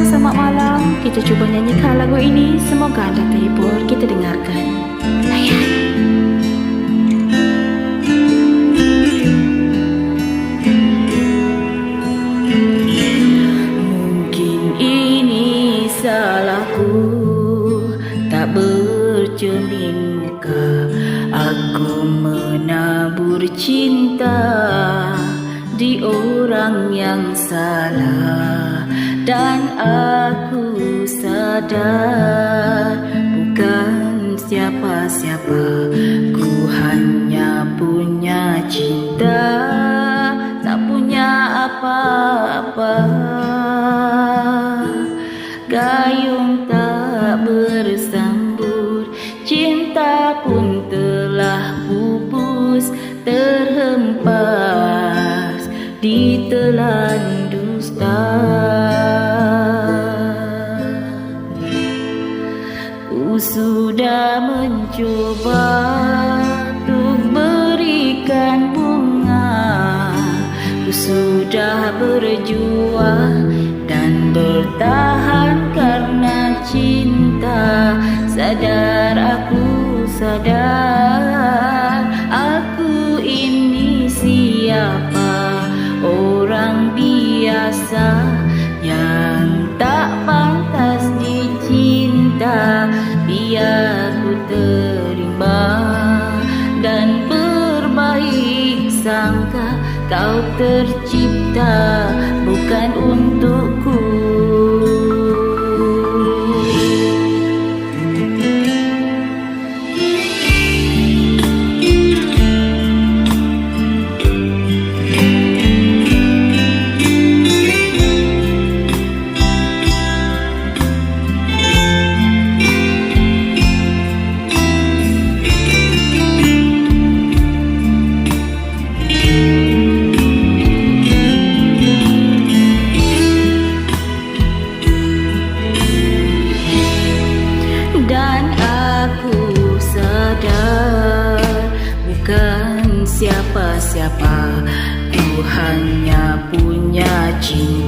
siang, selamat malam. Kita cuba nyanyikan lagu ini. Semoga anda terhibur. Kita dengarkan. Mungkin ini salahku Tak bercermin muka Aku menabur cinta Di orang yang salah Dan aku sadar Bukan siapa-siapa Ku hanya punya cinta Tak punya apa-apa. Gayung tak bersambut Cinta pun telah pupus Terhempas berjuang Dan bertahan karena cinta. Sadar aku sadar Aku ini siapa? Orang biasa Yang tak pantas dicinta. Biar ku terima Dan berbaik sangka Kau tercipta Bukan untukku siapa-siapa Ku hanya punya cinta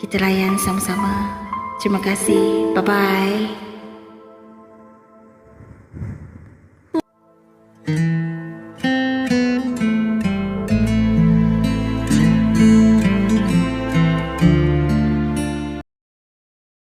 Kita layan sama-sama. Terima kasih. Bye-bye. Thank.